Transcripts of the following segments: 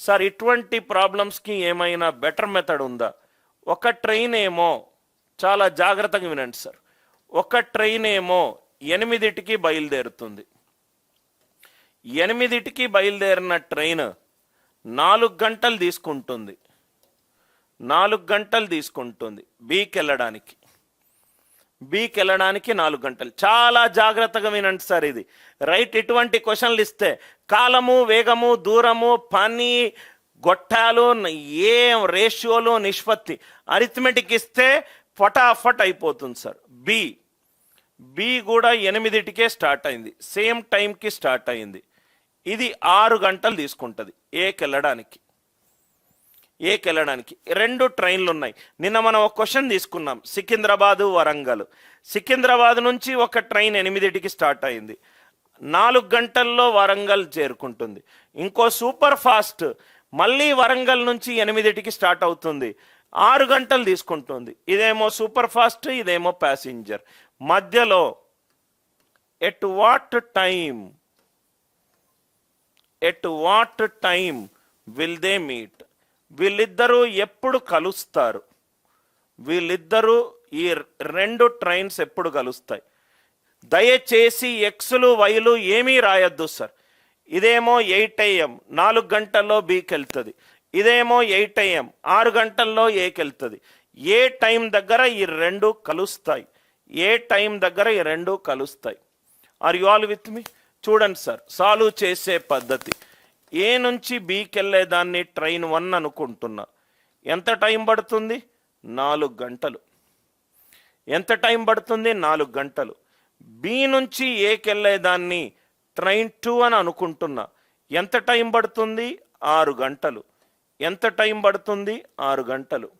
Sir ఇటువంటి ప్రాబ్లమ్స్కి ఏమైనా better method ఉందా? ఒక ట్రైన్ ఏమో చాలా జాగ్రత్తగా వినండి సార్. ఒక ట్రైన్ ఏమో ఎనిమిదిటికి బయలుదేరుతుంది. ఎనిమిదిటికి బయలుదేరిన ట్రైన్ నాలుగు గంటలు తీసుకుంటుంది. నాలుగు గంటలు తీసుకుంటుంది బీకి వెళ్ళడానికి. బీకి వెళ్ళడానికి నాలుగు గంటలు. చాలా జాగ్రత్తగా వినండి సార్ ఇది. రైట్ ఇటువంటి క్వశ్చన్లు ఇస్తే కాలము వేగము దూరము పని గొట్టాలు ఏ రేషియోలు నిష్పత్తి. అరిథమెటిక్ ఇస్తే ఫటాఫట్ అయిపోతుంది సార్. బి. బి కూడా ఎనిమిదిటికే స్టార్ట్ అయింది. సేమ్ టైంకి స్టార్ట్ అయింది. ఇది ఆరు గంటలు తీసుకుంటుంది ఏకి వెళ్ళడానికి ఏకి వెళ్ళడానికి రెండు ట్రైన్లు ఉన్నాయి నిన్న మనం ఒక క్వశ్చన్ తీసుకున్నాం. సికింద్రాబాదు వరంగల్. సికింద్రాబాద్ నుంచి ఒక ట్రైన్ ఎనిమిదిటికి స్టార్ట్ అయింది. నాలుగు గంటల్లో వరంగల్ చేరుకుంటుంది. ఇంకో సూపర్ ఫాస్ట్ మళ్ళీ వరంగల్ నుంచి ఎనిమిదిటికి స్టార్ట్ అవుతుంది. ఆరు గంటలు తీసుకుంటుంది. ఇదేమో సూపర్ ఫాస్ట్ ఇదేమో ప్యాసింజర్. మధ్యలో at what time at what time will they meet? వీళ్ళిద్దరూ ఎప్పుడు కలుస్తారు? వీళ్ళిద్దరూ ఈ రెండు ట్రైన్స్ ఎప్పుడు కలుస్తాయి? దయచేసి ఎక్స్లు వైలు ఏమీ రాయొద్దు సార్. ఇదేమో ఎయిట్ ఏఎం నాలుగు గంటల్లో బీకి వెళ్తుంది. ఇదేమో ఎయిట్ ఏఎం ఆరు గంటల్లో ఏకి వెళ్తుంది. ఏ టైం దగ్గర ఈ రెండు కలుస్తాయి? ఏ టైం దగ్గర ఈ రెండు కలుస్తాయి? Are you all with me చూడండి సార్. సాల్వ్ చేసే పద్ధతి. ఏ నుంచి బీకి వెళ్ళేదాన్ని ట్రైన్ వన్ అనుకుంటున్నా? ఎంత టైం పడుతుంది? నాలుగు గంటలు. ఎంత టైం పడుతుంది? నాలుగు గంటలు. బి నుంచి ఏకెళ్ళేదాన్ని ట్రైన్ టూ అని అనుకుంటున్నా. ఎంత టైం పడుతుంది? ఆరు గంటలు. ఎంత టైం పడుతుంది? ఆరు గంటలు.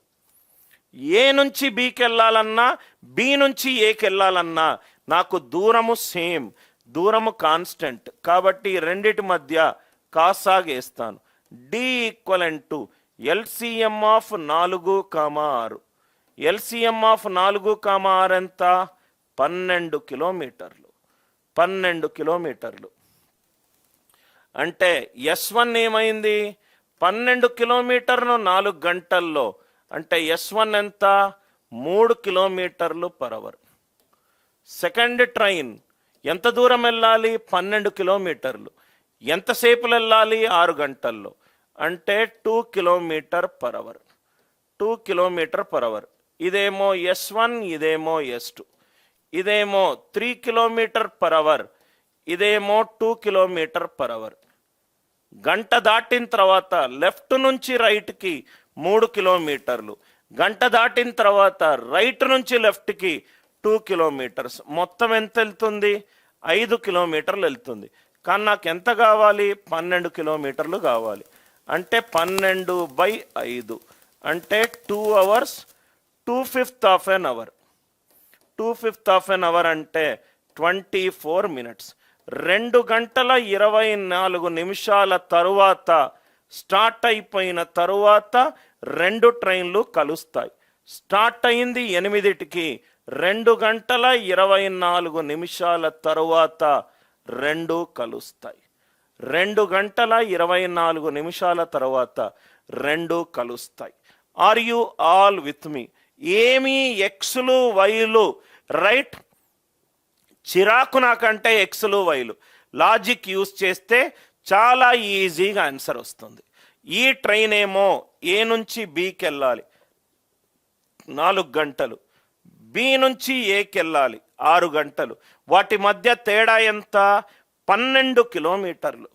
ఏ నుంచి బీకి వెళ్ళాలన్నా బి నుంచి ఏకి వెళ్ళాలన్నా నాకు దూరము సేమ్ దూరము కాన్స్టెంట్. కాబట్టి రెండిటి మధ్య కాసాగేస్తాను. D equivalent to LCM of నాలుగు కామా ఆరు. ఎల్సిఎం ఆఫ్ నాలుగు కామా ఆరు ఎంత? పన్నెండు కిలోమీటర్లు. పన్నెండు కిలోమీటర్లు. అంటే ఎస్ వన్ ఏమైంది? పన్నెండు కిలోమీటర్ను నాలుగు గంటల్లో. అంటే ఎస్ వన్ ఎంత? మూడు కిలోమీటర్లు పర్ అవర్. సెకండ్ ట్రైన్ ఎంత దూరం వెళ్ళాలి? పన్నెండు కిలోమీటర్లు. ఎంతసేపు వెళ్ళాలి? ఆరు గంటల్లో. అంటే two kilometer per hour. Two kilometer per hour. ఇదేమో ఎస్ వన్ ఇదేమో ఎస్ టూ. ఇదేమో త్రీ కిలోమీటర్ పర్ అవర్ ఇదేమో టూ కిలోమీటర్ పర్ అవర్. గంట దాటిన తర్వాత లెఫ్ట్ నుంచి రైట్కి మూడు కిలోమీటర్లు గంట దాటిన తర్వాత రైట్ నుంచి లెఫ్ట్కి టూ కిలోమీటర్స్. మొత్తం ఎంత వెళ్తుంది? ఐదు కిలోమీటర్లు వెళ్తుంది. కానీ నాకు ఎంత కావాలి? పన్నెండు కిలోమీటర్లు కావాలి. అంటే పన్నెండు బై ఐదు. అంటే two hours two fifth of an hour. Two fifth of an hour అంటే ట్వంటీ ఫోర్ మినిట్స్ రెండు గంటల ఇరవై నాలుగు నిమిషాల తరువాత స్టార్ట్ అయిపోయిన తరువాత రెండు ట్రైన్లు కలుస్తాయి. స్టార్ట్ అయింది ఎనిమిదిటికి. రెండు గంటల ఇరవై నాలుగు నిమిషాల తరువాత రెండు కలుస్తాయి. రెండు గంటల ఇరవై నాలుగు నిమిషాల తర్వాత రెండు కలుస్తాయి. Are you all with me ఏమీ ఎక్స్లు వైలు రైట్ చిరాకు నాకంటే ఎక్స్లు వైలు. లాజిక్ యూస్ చేస్తే చాలా ఈజీగా ఆన్సర్ వస్తుంది. ఈ ట్రైన్ ఏమో ఏ నుంచి బీకి వెళ్ళాలి నాలుగు గంటలు. బి నుంచి ఏకి వెళ్ళాలి ఆరు గంటలు. వాటి మధ్య తేడా ఎంత? పన్నెండు కిలోమీటర్లు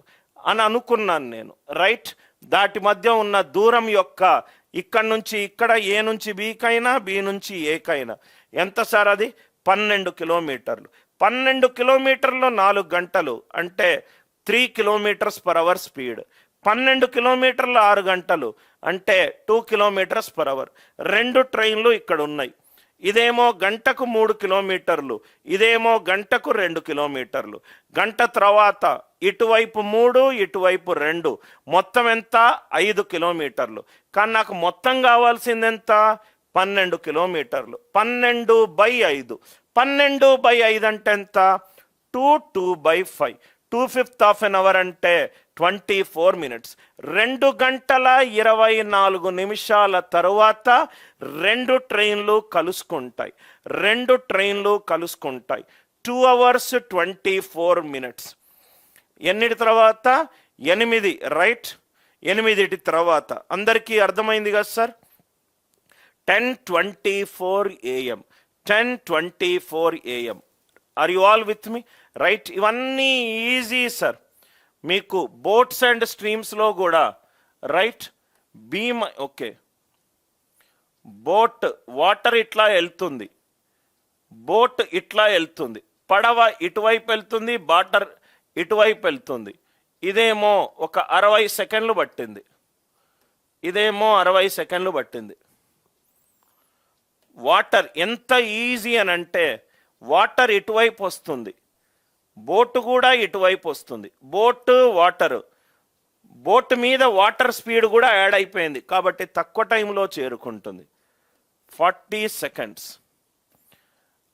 అని అనుకున్నాను నేను. రైట్? దాటి మధ్య ఉన్న దూరం యొక్క ఇక్కడ నుంచి ఇక్కడ ఏ నుంచి బీకైనా బి నుంచి ఏకైనా. ఎంత సార్ అది? పన్నెండు కిలోమీటర్లు. పన్నెండు కిలోమీటర్లు నాలుగు గంటలు అంటే three kilometers per hour speed. పన్నెండు కిలోమీటర్లు ఆరు గంటలు అంటే టూ కిలోమీటర్స్ పర్ అవర్. రెండు ట్రైన్లు ఇక్కడ ఉన్నాయి. ఇదేమో గంటకు మూడు కిలోమీటర్లు ఇదేమో గంటకు రెండు కిలోమీటర్లు. గంట తర్వాత ఇటువైపు మూడు ఇటువైపు రెండు. మొత్తం ఎంత? ఐదు కిలోమీటర్లు. కానీ నాకు మొత్తం కావాల్సింది ఎంత? పన్నెండు కిలోమీటర్లు. పన్నెండు బై ఐదు. పన్నెండు బై ఐదు అంటే ఎంత? Two two by five. Two fifth half an hour అంటే ట్వంటీ ఫోర్ మినిట్స్. రెండు గంటల ఇరవై నాలుగు నిమిషాల తరువాత రెండు ట్రైన్లు కలుసుకుంటాయి. రెండు ట్రైన్లు కలుసుకుంటాయి. Two hours twenty four minutes. ఎన్నిటి తర్వాత? ఎనిమిది. రైట్? ఎనిమిదిటి తర్వాత. అందరికీ అర్థమైంది కదా sir? Ten twenty four AM ten twenty four AM are you all with me right ఇవన్నీ ఈజీ సార్ మీకు బోట్స్ అండ్ స్ట్రీమ్స్లో కూడా right beam okay boat water ఇట్లా వెళ్తుంది. బోట్ ఇట్లా వెళ్తుంది. పడవ ఇటువైపు వెళ్తుంది బాటర్ ఇటువైపు వెళ్తుంది. ఇదేమో ఒక అరవై సెకండ్లు పట్టింది. ఇదేమో అరవై సెకండ్లు పట్టింది. వాటర్ ఎంత ఈజీ అని అంటే వాటర్ ఇటువైపు వస్తుంది. బోటు కూడా ఇటువైపు వస్తుంది. Boat water. బోట్ మీద వాటర్ స్పీడ్ కూడా యాడ్ అయిపోయింది. కాబట్టి తక్కువ టైంలో చేరుకుంటుంది. Forty seconds.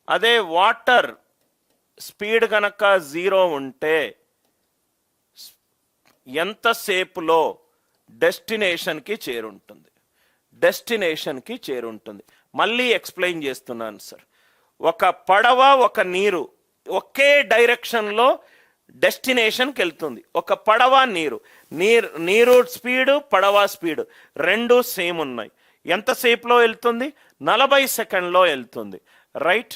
అదే వాటర్ స్పీడ్ కనుక జీరో ఉంటే ఎంతసేపులో డెస్టినేషన్కి చేరుంటుంది? డెస్టినేషన్కి చేరుంటుంది. మళ్ళీ ఎక్స్ప్లెయిన్ చేస్తున్నాను సార్. ఒక పడవ ఒక నీరు ఒకే డైరెక్షన్లో డెస్టినేషన్కి వెళ్తుంది ఒక పడవ నీరు. నీరు నీరు స్పీడు పడవ స్పీడు. రెండు సేమ్ ఉన్నాయి. ఎంతసేపులో వెళ్తుంది? నలభై సెకండ్లో వెళ్తుంది. రైట్?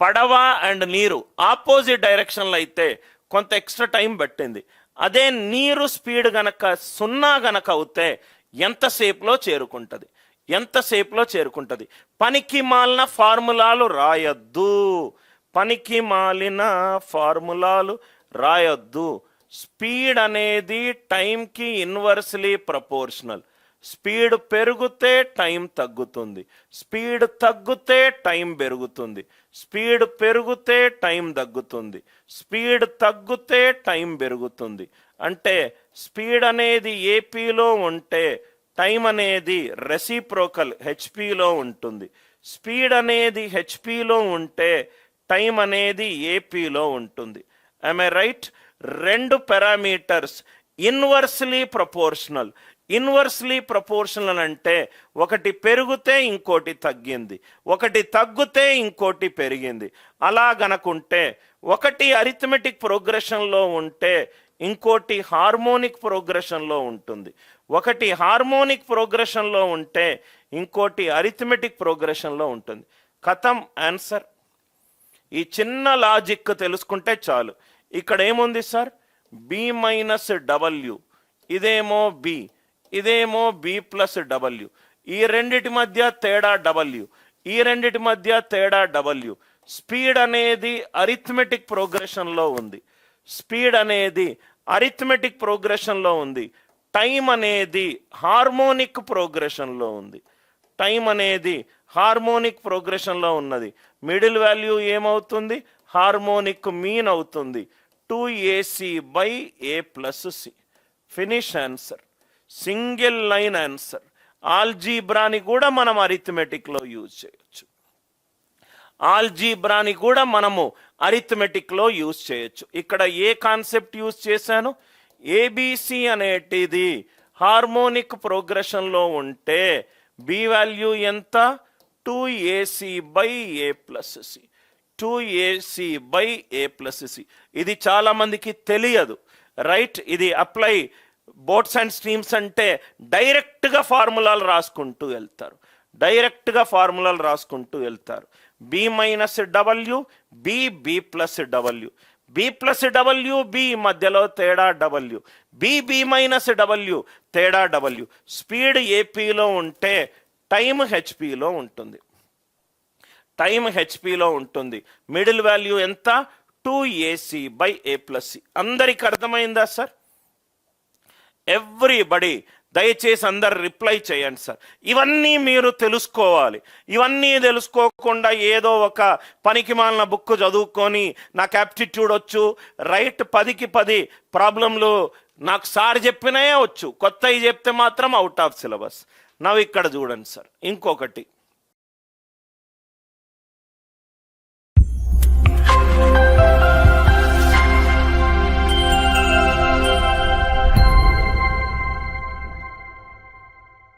పడవ అండ్ నీరు ఆపోజిట్ డైరెక్షన్లో అయితే కొంత ఎక్స్ట్రా టైం పట్టింది. అదే నీరు స్పీడ్ గనక సున్నా గనక అవుతే ఎంతసేపులో చేరుకుంటుంది? ఎంతసేపులో చేరుకుంటుంది? పనికి మాలిన ఫార్ములాలు రాయొద్దు. పనికి మాలిన ఫార్ములాలు రాయొద్దు. స్పీడ్ అనేది టైంకి ఇన్వర్స్లీ ప్రపోర్షనల్. స్పీడ్ పెరిగితే టైం తగ్గుతుంది. స్పీడ్ తగ్గితే టైం పెరుగుతుంది. స్పీడ్ పెరిగితే టైం తగ్గుతుంది. స్పీడ్ తగ్గితే టైం పెరుగుతుంది. అంటే స్పీడ్ అనేది ఏపీలో ఉంటే టైం అనేది రెసిప్రోకల్ హెచ్పిలో ఉంటుంది. స్పీడ్ అనేది హెచ్పిలో ఉంటే టైం అనేది ఏపీలో ఉంటుంది. ఐ రైట్ రెండు parameters inversely proportional inversely proportional అంటే ఒకటి పెరిగితే ఇంకోటి తగ్గింది. ఒకటి తగ్గితే ఇంకోటి పెరిగింది. అలా గనకుంటే ఒకటి అరిథమెటిక్ ప్రోగ్రెషన్లో ఉంటే ఇంకోటి హార్మోనిక్ ప్రోగ్రెషన్లో ఉంటుంది. ఒకటి హార్మోనిక్ ప్రోగ్రెషన్లో ఉంటే ఇంకోటి అరిథమెటిక్ ప్రోగ్రెషన్లో ఉంటుంది. కథం ఆన్సర్. ఈ చిన్న లాజిక్ తెలుసుకుంటే చాలు. ఇక్కడ ఏముంది సార్? బి మైనస్ డబల్యూ ఇదేమో బి ఇదేమో బి ప్లస్ డబల్యూ ఈ రెండిటి మధ్య తేడా డబల్యూ ఈ రెండిటి మధ్య తేడా డబల్యూ స్పీడ్ అనేది అరిథమెటిక్ ప్రోగ్రెషన్లో ఉంది. స్పీడ్ అనేది అరిథమెటిక్ ప్రోగ్రెషన్లో ఉంది. టైం అనేది హార్మోనిక్ ప్రోగ్రెషన్లో ఉంది. టైం అనేది హార్మోనిక్ ప్రోగ్రెషన్లో ఉన్నది. మిడిల్ వాల్యూ ఏమవుతుంది? హార్మోనిక్ మీన్ అవుతుంది. Two AC by A plus C. Finish answer. Single line answer. ఆల్జీబ్రాని కూడా మనం అరిథమెటిక్లో యూజ్ చేయొచ్చు. ఆల్జీబ్రాని కూడా మనము అరిథమెటిక్లో యూజ్ చేయొచ్చు. ఇక్కడ ఏ కాన్సెప్ట్ యూజ్ చేశాను? ఏబిసి అనేటిది హార్మోనిక్ ప్రోగ్రెషన్లో ఉంటే బి వాల్యూ ఎంత? Two AC by A plus C two AC by A plus C ఇది చాలామందికి తెలియదు. రైట్ ఇది అప్లై బోట్స్ అండ్ స్ట్రీమ్స్ అంటే డైరెక్ట్గా ఫార్ములాలు రాసుకుంటూ వెళ్తారు. డైరెక్ట్గా ఫార్ములాలు రాసుకుంటూ వెళ్తారు. B minus W B B plus W B plus W B మధ్యలో తేడా W B B minus W తేడా డబల్యూ స్పీడ్ ఏపీలో ఉంటే టైం హెచ్పిలో ఉంటుంది. టైం హెచ్పిలో ఉంటుంది. మిడిల్ వాల్యూ ఎంత? Two AC by A plus C అందరికి అర్థమైందా సార్ ఎవ్రీబడి దయచేసి అందరు రిప్లై చేయండి సార్. ఇవన్నీ మీరు తెలుసుకోవాలి. ఇవన్నీ తెలుసుకోకుండా ఏదో ఒక పనికి మాలిన బుక్ చదువుకొని నాకు యాప్టిట్యూడ్ వచ్చు రైట్ పదికి పది ప్రాబ్లంలు నాకు సార్ చెప్పినాయే వచ్చు. కొత్తవి చెప్తే మాత్రం అవుట్ ఆఫ్ సిలబస్ నవ్వు ఇక్కడ చూడండి సార్. ఇంకొకటి.